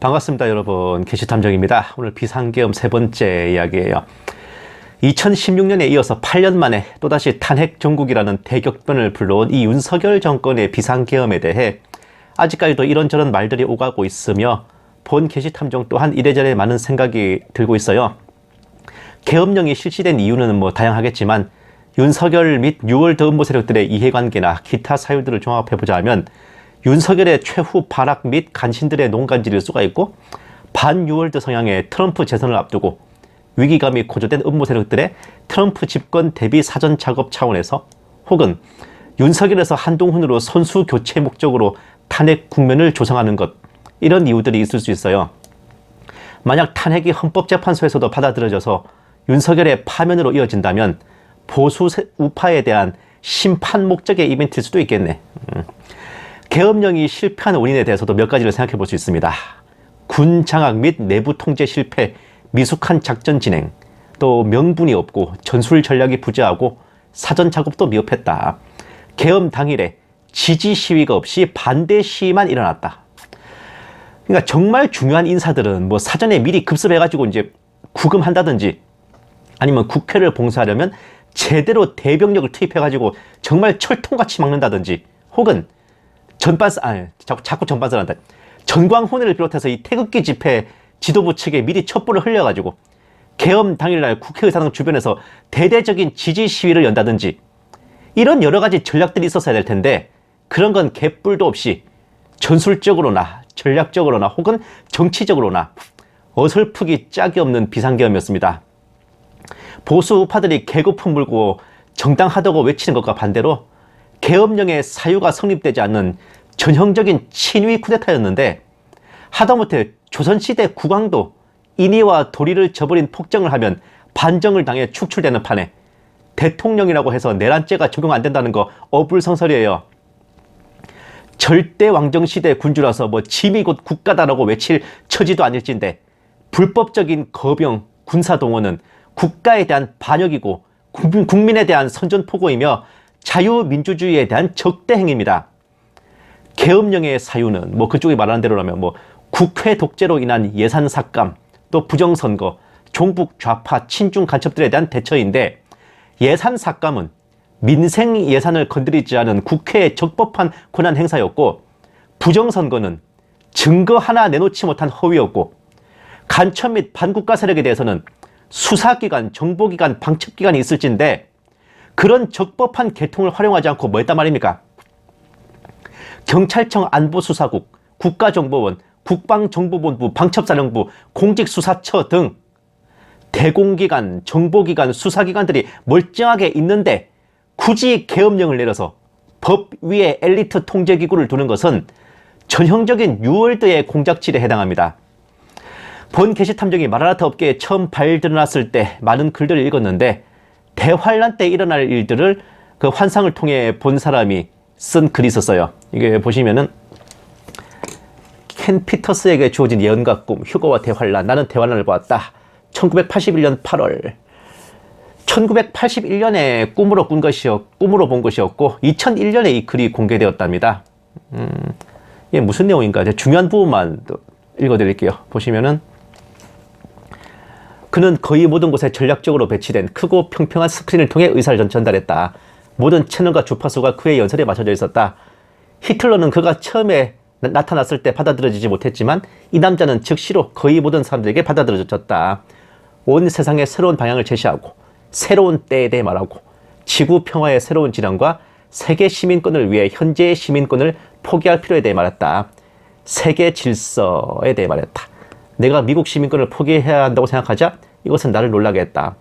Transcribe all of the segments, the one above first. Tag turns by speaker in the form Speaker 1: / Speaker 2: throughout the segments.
Speaker 1: 반갑습니다, 여러분. 게시탐정입니다. 오늘 비상계엄 세 번째 이야기예요. 2016년에 이어서 8년 만에 또다시 탄핵 정국이라는 대격변을 불러온 이 윤석열 정권의 비상계엄에 대해 아직까지도 이런저런 말들이 오가고 있으며 본 게시탐정 또한 이래저래 많은 생각이 들고 있어요. 계엄령이 실시된 이유는 뭐 다양하겠지만 윤석열 및 6월 음모 세력들의 이해관계나 기타 사유들을 종합해보자 면 윤석열의 최후 발악 및 간신들의 농간질일 수가 있고 반 6월드 성향의 트럼프 재선을 앞두고 위기감이 고조된 음모 세력들의 트럼프 집권 대비 사전 작업 차원에서 혹은 윤석열에서 한동훈으로 선수 교체 목적으로 탄핵 국면을 조성하는 것 이런 이유들이 있을 수 있어요. 만약 탄핵이 헌법재판소에서도 받아들여져서 윤석열의 파면으로 이어진다면 보수 우파에 대한 심판 목적의 이벤트일 수도 있겠네. 음. 계엄령이 실패한 원인에 대해서도 몇 가지를 생각해 볼 수 있습니다. 군 장악 및 내부 통제 실패, 미숙한 작전 진행, 또 명분이 없고 전술 전략이 부재하고 사전 작업도 미흡했다. 계엄 당일에 지지 시위가 없이 반대 시위만 일어났다. 그러니까 정말 중요한 인사들은 뭐 사전에 미리 급습해가지고 이제 구금한다든지 아니면 국회를 봉사하려면 제대로 대병력을 투입해가지고 정말 철통같이 막는다든지 혹은 전반사, 아니, 자꾸, 자꾸 전반사한다. 전광훈을 비롯해서 이 태극기 집회 지도부 측에 미리 첩보를 흘려가지고 개엄 당일날 국회의사당 주변에서 대대적인 지지 시위를 연다든지 이런 여러 가지 전략들이 있었어야 될 텐데 그런 건 개뿔도 없이 전술적으로나 전략적으로나 혹은 정치적으로나 어설프기 짝이 없는 비상계엄이었습니다. 보수 우파들이 개고품 물고 정당하다고 외치는 것과 반대로 계엄령의 사유가 성립되지 않는 전형적인 친위 쿠데타였는데 하다못해 조선시대 국왕도 인의와 도리를 저버린 폭정을 하면 반정을 당해 축출되는 판에 대통령이라고 해서 내란죄가 적용 안 된다는 거 어불성설이에요. 절대 왕정시대 군주라서 뭐 짐이 곧 국가다라고 외칠 처지도 아닐진데 불법적인 거병, 군사동원은 국가에 대한 반역이고 국민에 대한 선전포고이며 자유민주주의에 대한 적대 행위입니다. 계엄령의 사유는 뭐 그쪽이 말하는 대로라면 뭐 국회 독재로 인한 예산 삭감, 또 부정선거, 종북 좌파 친중 간첩들에 대한 대처인데 예산 삭감은 민생 예산을 건드리지 않은 국회의 적법한 권한 행사였고 부정선거는 증거 하나 내놓지 못한 허위였고 간첩 및 반국가 세력에 대해서는 수사기관, 정보기관, 방첩기관이 있을진데 그런 적법한 계통을 활용하지 않고 뭐 했단 말입니까? 경찰청 안보수사국, 국가정보원, 국방정보본부, 방첩사령부, 공직수사처 등 대공기관, 정보기관, 수사기관들이 멀쩡하게 있는데 굳이 계엄령을 내려서 법 위에 엘리트 통제기구를 두는 것은 전형적인 유월드의 공작질에 해당합니다. 본 게시탐정이 마라나타 업계에 처음 발드러났을 때 많은 글들을 읽었는데 대환란 때 일어날 일들을 그 환상을 통해 본 사람이 쓴 글이 있었어요. 이게 보시면은 켄 피터스에게 주어진 예언과 꿈, 휴거와 대환란, 나는 대환란을 보았다. 1981년 8월. 1981년에 꿈으로 꾼 것이었, 꿈으로 본 것이었고, 2001년에 이 글이 공개되었답니다. 음, 이게 무슨 내용인가? 중요한 부분만 읽어드릴게요. 보시면은, 그는 거의 모든 곳에 전략적으로 배치된 크고 평평한 스크린을 통해 의사를 전달했다. 모든 채널과 주파수가 그의 연설에 맞춰져 있었다. 히틀러는 그가 처음에 나, 타났을때 받아들여지지 못했지만 이 남자는 즉시로 거의 모든 사람들에게 받아들여졌다. 온 세상에 새로운 방향을 제시하고 새로운 때에 대해 말하고 지구 평화의 새로운 진앙과 세계 시민권을 위해 현재의 시민권을 포기할 필요에 대해 말했다. 세계 질서에 대해 말했다. 내가 미국 시민권을 포기해야 한다고 생각하자 이것은 나를 놀라게 했다.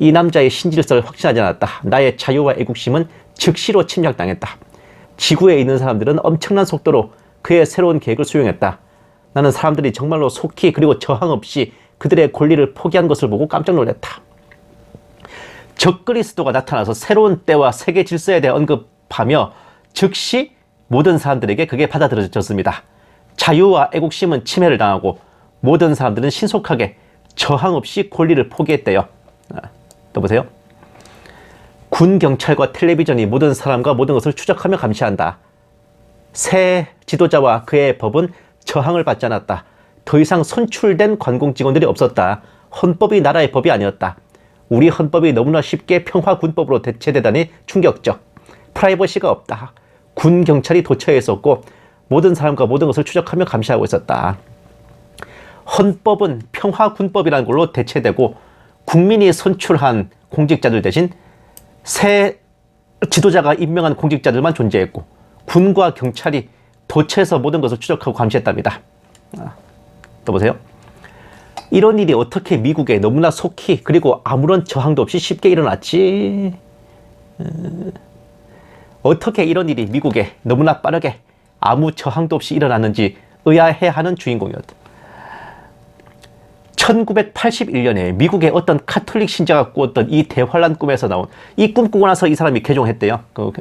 Speaker 1: 이 남자의 신질서를 확신하지 않았다. 나의 자유와 애국심은 즉시로 침략당했다. 지구에 있는 사람들은 엄청난 속도로 그의 새로운 계획을 수용했다. 나는 사람들이 정말로 속히 그리고 저항 없이 그들의 권리를 포기한 것을 보고 깜짝 놀랐다. 적그리스도가 나타나서 새로운 때와 세계 질서에 대해 언급하며 즉시 모든 사람들에게 그게 받아들여졌습니다. 자유와 애국심은 침해를 당하고 모든 사람들은 신속하게 저항 없이 권리를 포기했대요. 아, 또 보세요. 군 경찰과 텔레비전이 모든 사람과 모든 것을 추적하며 감시한다. 새 지도자와 그의 법은 저항을 받지 않았다. 더 이상 선출된 관공 직원들이 없었다. 헌법이 나라의 법이 아니었다. 우리 헌법이 너무나 쉽게 평화군법으로 대체되다니 충격적. 프라이버시가 없다. 군 경찰이 도처에 있었고 모든 사람과 모든 것을 추적하며 감시하고 있었다. 헌법은 평화군법이라는 걸로 대체되고 국민이 선출한 공직자들 대신 새 지도자가 임명한 공직자들만 존재했고 군과 경찰이 도처에서 모든 것을 추적하고 감시했답니다. 아, 또 보세요. 이런 일이 어떻게 미국에 너무나 속히 그리고 아무런 저항도 없이 쉽게 일어났지? 음, 어떻게 이런 일이 미국에 너무나 빠르게 아무 저항도 없이 일어났는지 의아해하는 주인공이었다. 1981년에 미국의 어떤 카톨릭 신자가 꾸었던 이 대환란 꿈에서 나온 이 꿈 꾸고 나서 이 사람이 개종했대요. 그,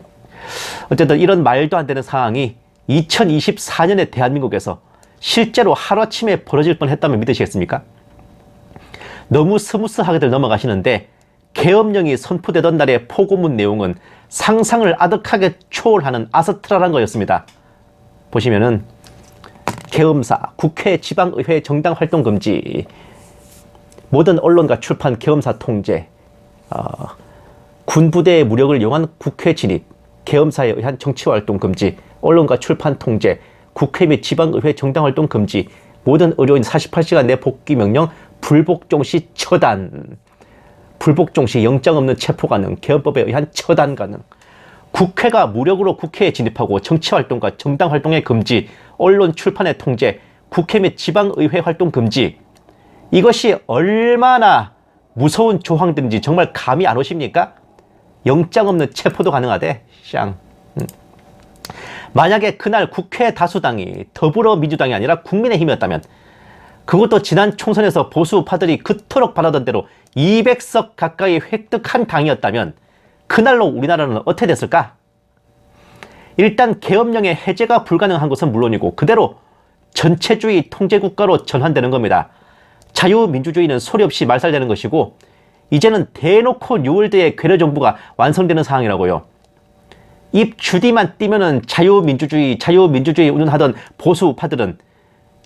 Speaker 1: 어쨌든 이런 말도 안 되는 상황이 2024년에 대한민국에서 실제로 하루아침에 벌어질 뻔했다면 믿으시겠습니까? 너무 스무스하게들 넘어가시는데 계엄령이 선포되던 날의 포고문 내용은 상상을 아득하게 초월하는 아스트라란 거였습니다. 보시면은 계엄사, 국회, 지방의회 정당 활동 금지, 모든 언론과 출판 계엄사 통제, 어, 군부대의 무력을 이용한 국회 진입, 계엄사에 의한 정치활동 금지, 언론과 출판 통제, 국회 및 지방의회 정당활동 금지, 모든 의료인 48시간 내 복귀 명령, 불복종 시 처단, 불복종 시 영장 없는 체포 가능, 개헌법에 의한 처단 가능, 국회가 무력으로 국회에 진입하고 정치활동과 정당활동의 금지, 언론 출판의 통제, 국회 및 지방의회 활동 금지, 이것이 얼마나 무서운 조항들인지 정말 감이 안 오십니까? 영장 없는 체포도 가능하대. 샹. 음. 만약에 그날 국회 다수당이 더불어민주당이 아니라 국민의힘이었다면 그것도 지난 총선에서 보수파들이 그토록 바라던 대로 200석 가까이 획득한 당이었다면 그날로 우리나라는 어떻게 됐을까? 일단 계엄령의 해제가 불가능한 것은 물론이고 그대로 전체주의 통제국가로 전환되는 겁니다. 자유민주주의는 소리 없이 말살되는 것이고 이제는 대놓고 뉴월드의 괴뢰 정부가 완성되는 상황이라고요. 입 주디만 띄면은 자유민주주의, 자유민주주의 운운하던 보수파들은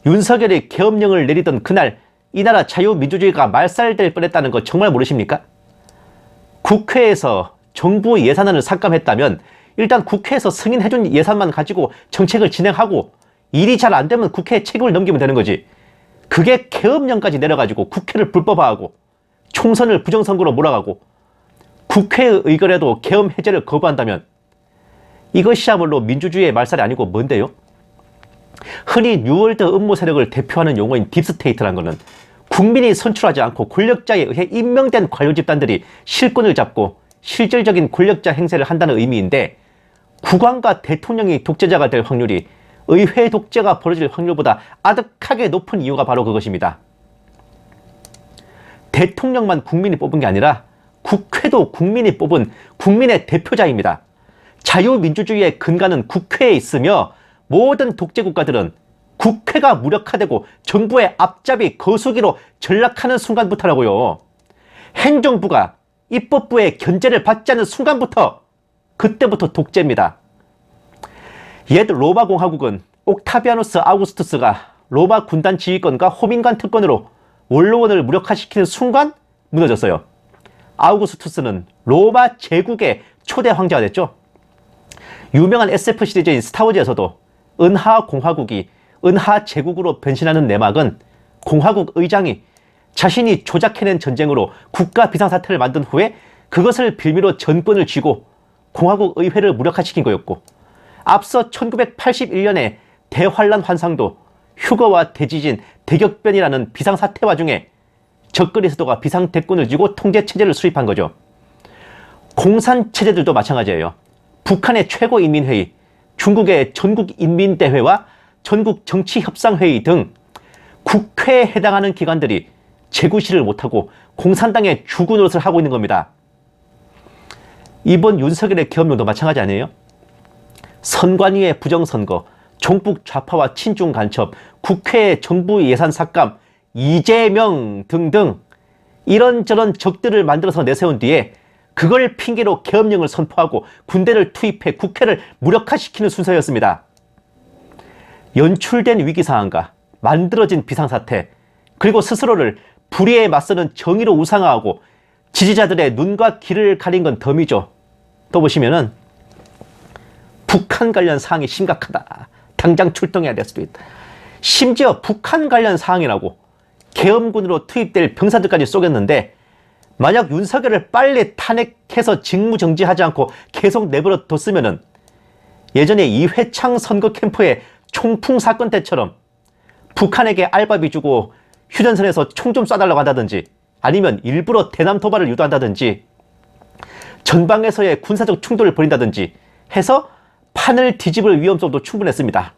Speaker 1: 윤석열이 계엄령을 내리던 그날 이 나라 자유민주주의가 말살될 뻔했다는 거 정말 모르십니까? 국회에서 정부 예산안을 삭감했다면 일단 국회에서 승인해준 예산만 가지고 정책을 진행하고 일이 잘 안 되면 국회에 책임을 넘기면 되는 거지. 그게 계엄령까지 내려가지고 국회를 불법화하고 총선을 부정선거로 몰아가고 국회의 의결에도 계엄 해제를 거부한다면 이것이야말로 민주주의의 말살이 아니고 뭔데요? 흔히 뉴월드 음모 세력을 대표하는 용어인 딥스테이트란 것은 국민이 선출하지 않고 권력자에 의해 임명된 관료 집단들이 실권을 잡고 실질적인 권력자 행세를 한다는 의미인데 국왕과 대통령이 독재자가 될 확률이 의회 독재가 벌어질 확률보다 아득하게 높은 이유가 바로 그것입니다. 대통령만 국민이 뽑은 게 아니라 국회도 국민이 뽑은 국민의 대표자입니다. 자유민주주의의 근간은 국회에 있으며 모든 독재 국가들은 국회가 무력화되고 정부의 앞잡이 거수기로 전락하는 순간부터라고요. 행정부가 입법부의 견제를 받지 않는 순간부터 그때부터 독재입니다. 옛 로마 공화국은 옥타비아누스 아우구스투스가 로마 군단 지휘권과 호민관 특권으로 원로원을 무력화시키는 순간 무너졌어요. 아우구스투스는 로마 제국의 초대 황제가 됐죠. 유명한 SF 시리즈인 스타워즈에서도 은하 공화국이 은하 제국으로 변신하는 내막은 공화국 의장이 자신이 조작해낸 전쟁으로 국가 비상사태를 만든 후에 그것을 빌미로 전권을 쥐고 공화국 의회를 무력화시킨 거였고 앞서 1981년에 대환란 환상도 휴거와 대지진, 대격변이라는 비상사태 와중에 적그리스도가 비상대권을 쥐고 통제체제를 수립한 거죠. 공산체제들도 마찬가지예요. 북한의 최고인민회의, 중국의 전국인민대회와 전국정치협상회의 등 국회에 해당하는 기관들이 재구시를 못하고 공산당의 주구 노릇을 하고 있는 겁니다. 이번 윤석열의 계엄령도 마찬가지 아니에요? 선관위의 부정선거, 종북 좌파와 친중 간첩, 국회 정부 예산 삭감, 이재명 등등 이런저런 적들을 만들어서 내세운 뒤에 그걸 핑계로 계엄령을 선포하고 군대를 투입해 국회를 무력화시키는 순서였습니다. 연출된 위기 상황과 만들어진 비상사태, 그리고 스스로를 불의에 맞서는 정의로 우상화하고 지지자들의 눈과 귀를 가린 건 덤이죠. 또 보시면은 북한 관련 사항이 심각하다. 당장 출동해야 될 수도 있다. 심지어 북한 관련 사항이라고 계엄군으로 투입될 병사들까지 쏘겠는데 만약 윤석열을 빨리 탄핵해서 직무 정지하지 않고 계속 내버려 뒀으면은 예전에 이회창 선거 캠프의 총풍 사건 때처럼 북한에게 알바비 주고 휴전선에서 총 좀 쏴달라고 한다든지 아니면 일부러 대남 도발을 유도한다든지 전방에서의 군사적 충돌을 벌인다든지 해서 판을 뒤집을 위험성도 충분했습니다.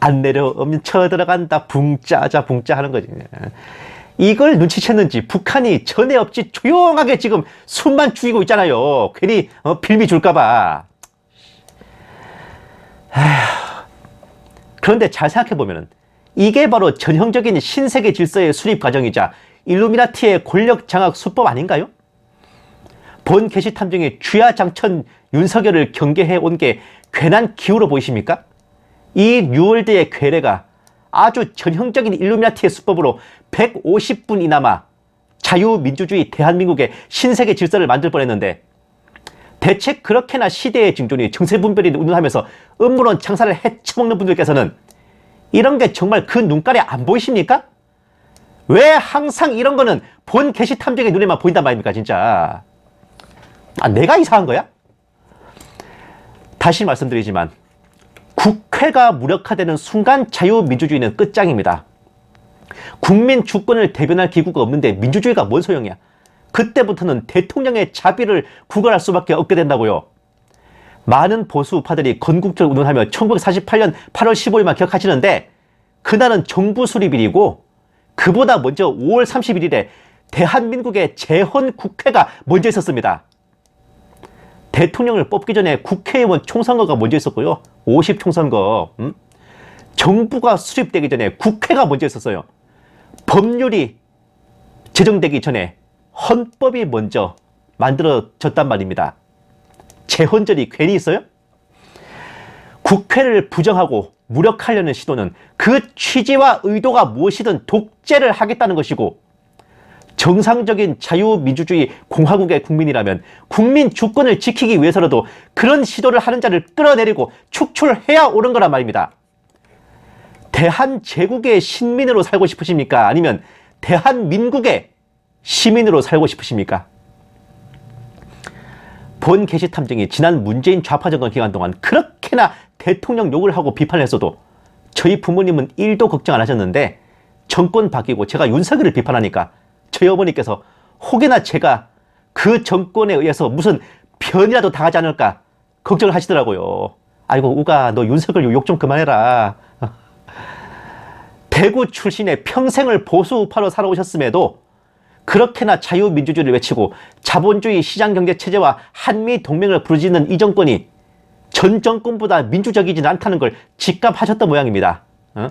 Speaker 1: 안 내려오면 쳐들어간다 붕짜자 붕짜 하는 거지. 이걸 눈치챘는지 북한이 전에 없이 조용하게 지금 숨만 죽이고 있잖아요. 괜히 어, 빌미 줄까봐. 그런데 잘 생각해 보면은 이게 바로 전형적인 신세계 질서의 수립 과정이자 일루미나티의 권력 장악 수법 아닌가요? 본 게시 탐정이 주야장천 윤석열을 경계해 온 게 괜한 기후로 보이십니까? 이 뉴월드의 괴뢰가 아주 전형적인 일루미나티의 수법으로 150분 이나마 자유민주주의 대한민국의 신세계 질서를 만들 뻔했는데 대체 그렇게나 시대의 징존이 정세분별이 운운하면서 음모론 장사를 해쳐먹는 분들께서는 이런 게 정말 그 눈깔에 안 보이십니까? 왜 항상 이런 거는 본 게시 탐정의 눈에만 보인단 말입니까, 진짜? 아, 내가 이상한 거야? 다시 말씀드리지만, 국회가 무력화되는 순간 자유민주주의는 끝장입니다. 국민 주권을 대변할 기구가 없는데 민주주의가 뭔 소용이야? 그때부터는 대통령의 자비를 구걸할 수밖에 없게 된다고요. 많은 보수 우파들이 건국절 운동하며 1948년 8월 15일만 기억하시는데 그날은 정부 수립일이고 그보다 먼저 5월 31일에 대한민국의 재헌 국회가 먼저 있었습니다. 대통령을 뽑기 전에 국회의원 총선거가 먼저 있었고요. 50 총선거. 음? 정부가 수립되기 전에 국회가 먼저 있었어요. 법률이 제정되기 전에 헌법이 먼저 만들어졌단 말입니다. 재헌절이 괜히 있어요? 국회를 부정하고 무력하려는 시도는 그 취지와 의도가 무엇이든 독재를 하겠다는 것이고 정상적인 자유민주주의 공화국의 국민이라면 국민 주권을 지키기 위해서라도 그런 시도를 하는 자를 끌어내리고 축출해야 옳은 거란 말입니다. 대한제국의 신민으로 살고 싶으십니까? 아니면 대한민국의 시민으로 살고 싶으십니까? 본 게시 탐정이 지난 문재인 좌파 정권 기간 동안 그렇게나 대통령 욕을 하고 비판을 했어도 저희 부모님은 1도 걱정 안 하셨는데 정권 바뀌고 제가 윤석열을 비판하니까 저희 어머니께서 혹여나 제가 그 정권에 의해서 무슨 변이라도 당하지 않을까 걱정을 하시더라고요. 아이고 우가 너 윤석열 욕 좀 그만해라. 대구 출신의 평생을 보수 우파로 살아오셨음에도 그렇게나 자유민주주의를 외치고 자본주의 시장경제 체제와 한미 동맹을 부르짖는 이 정권이 전 정권보다 민주적이지는 않다는 걸 직감하셨던 모양입니다. 어?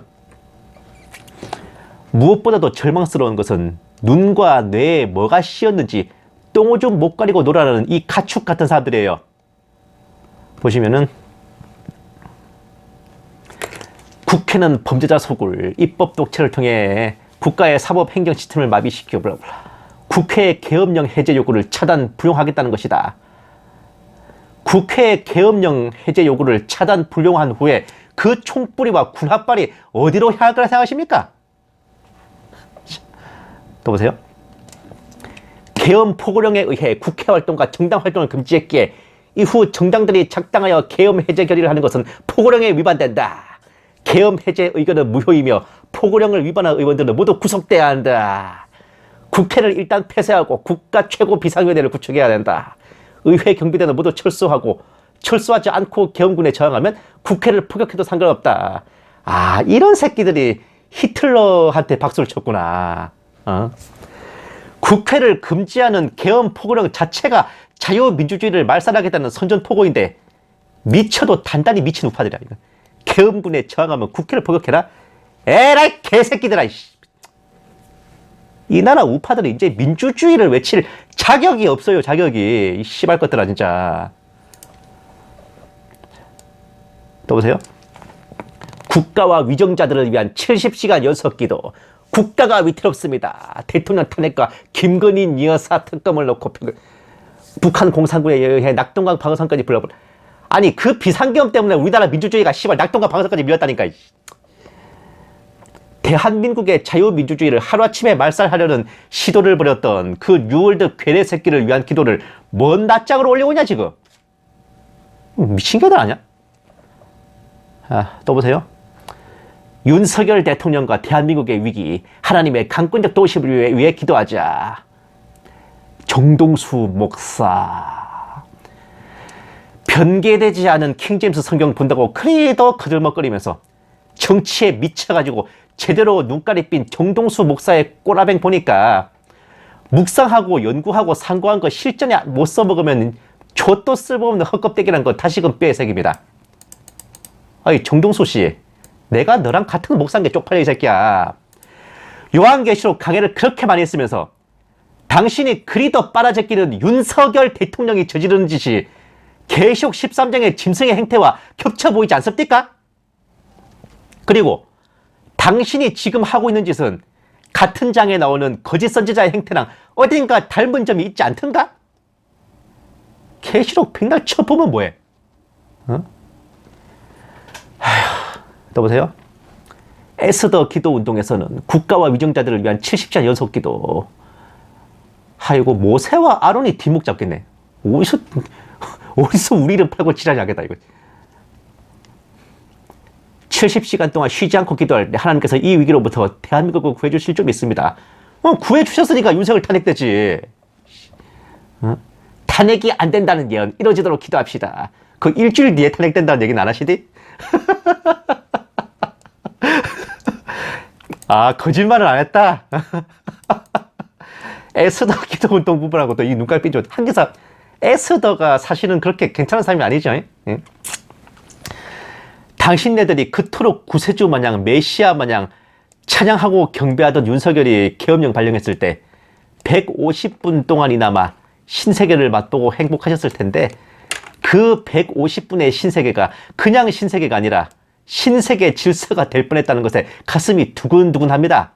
Speaker 1: 무엇보다도 절망스러운 것은 눈과 뇌에 뭐가 씌었는지 똥오줌 못 가리고 놀아라는 이 가축 같은 사람들이에요. 보시면은 국회는 범죄자 소굴, 입법 독재를 통해 국가의 사법 행정 시스템을 마비시키고 블라블라. 국회의 계엄령 해제 요구를 차단 불용하겠다는 것이다. 국회의 계엄령 해제 요구를 차단 불용한 후에 그 총뿌리와 군합발이 어디로 향할 거라 생각하십니까? 또 보세요. 계엄 포고령에 의해 국회 활동과 정당 활동을 금지했기에 이후 정당들이 작당하여 계엄 해제 결의를 하는 것은 포고령에 위반된다. 계엄 해제 의견은 무효이며 포고령을 위반한 의원들은 모두 구속돼야 한다. 국회를 일단 폐쇄하고 국가 최고 비상위원회를 구축해야 된다. 의회 경비대는 모두 철수하고 철수하지 않고 계엄군에 저항하면 국회를 포격해도 상관없다. 아 이런 새끼들이 히틀러한테 박수를 쳤구나. 어? 국회를 금지하는 계엄 포고령 자체가 자유민주주의를 말살하겠다는 선전포고인데 미쳐도 단단히 미친 우파들이야. 이거. 계엄군에 저항하면 국회를 포격해라? 에라이 개새끼들아. 이씨. 이 나라 우파들은 이제 민주주의를 외칠 자격이 없어요. 자격이. 이 씨발 것들아 진짜. 또 보세요. 국가와 위정자들을 위한 70시간 연속기도 국가가 위태롭습니다. 대통령 탄핵과 김건희 여사 특검을 놓고 표- 북한 공산군에 의해 낙동강 방어선까지 불러버 아니 그 비상계엄 때문에 우리나라 민주주의가 씨발 낙동강 방어선까지 밀었다니까 이 대한민국의 자유민주주의를 하루아침에 말살하려는 시도를 벌였던 그 뉴월드 괴뢰 새끼를 위한 기도를 뭔 낯짝으로 올려오냐 지금 미친 개들 아니야? 아, 또 보세요. 윤석열 대통령과 대한민국의 위기, 하나님의 강권적 도심을 위해, 위해 기도하자. 정동수 목사. 변개되지 않은 킹제임스 성경 본다고 그리도 그들먹거리면서 정치에 미쳐가지고 제대로 눈깔이 삔 정동수 목사의 꼬라뱅 보니까 묵상하고 연구하고 상고한 거 실전에 못 써먹으면 좆도 쓸모없는 헛껍데기란 거 다시금 뼈의색입니다. 아니 정동수 씨, 내가 너랑 같은 목사인 게 쪽팔려 이 새끼야. 요한계시록 강해를 그렇게 많이 했으면서 당신이 그리도 빨아제끼는 윤석열 대통령이 저지르는 짓이 계시록 13장의 짐승의 행태와 겹쳐 보이지 않습니까? 그리고 당신이 지금 하고 있는 짓은 같은 장에 나오는 거짓 선지자의 행태랑 어딘가 닮은 점이 있지 않던가? 계시록 백날 쳐보면 뭐해? 어? 또 보세요. 에스더 기도 운동에서는 국가와 위정자들을 위한 70자 연속 기도. 아이고 모세와 아론이 뒷목 잡겠네. 어디서 어디서 우리를 팔고 지랄하겠다 이거. 70시간 동안 쉬지 않고 기도할 때 하나님께서 이 위기로부터 대한민국을 구해주실 줄 믿습니다. 어, 구해주셨으니까 윤석열 탄핵되지. 어? 탄핵이 안 된다는 예언 이뤄지도록 기도합시다. 그 일주일 뒤에 탄핵된다는 얘기는 안 하시디? 아 거짓말을 안 했다. 에스더 기도 운 동 부분하고 또 이 눈깔 삐져 한기사 에스더가 사실은 그렇게 괜찮은 사람이 아니죠. 예? 당신네들이 그토록 구세주 마냥 메시아 마냥 찬양하고 경배하던 윤석열이 계엄령 발령했을 때 150분 동안이나마 신세계를 맛보고 행복하셨을 텐데 그 150분의 신세계가 그냥 신세계가 아니라 신세계 질서가 될 뻔했다는 것에 가슴이 두근두근합니다.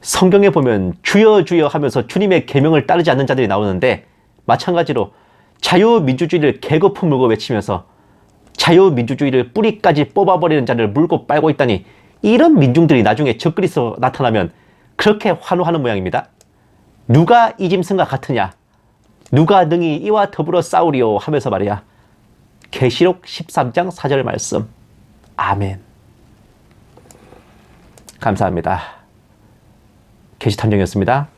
Speaker 1: 성경에 보면 주여 주여 하면서 주님의 계명을 따르지 않는 자들이 나오는데 마찬가지로 자유민주주의를 개거품 물고 외치면서 자유민주주의를 뿌리까지 뽑아버리는 자를 물고 빨고 있다니 이런 민중들이 나중에 적그리스도 나타나면 그렇게 환호하는 모양입니다. 누가 이 짐승과 같으냐? 누가 능히 이와 더불어 싸우리요 하면서 말이야. 계시록 13장 4절 말씀. 아멘. 감사합니다. 계시탐정이었습니다.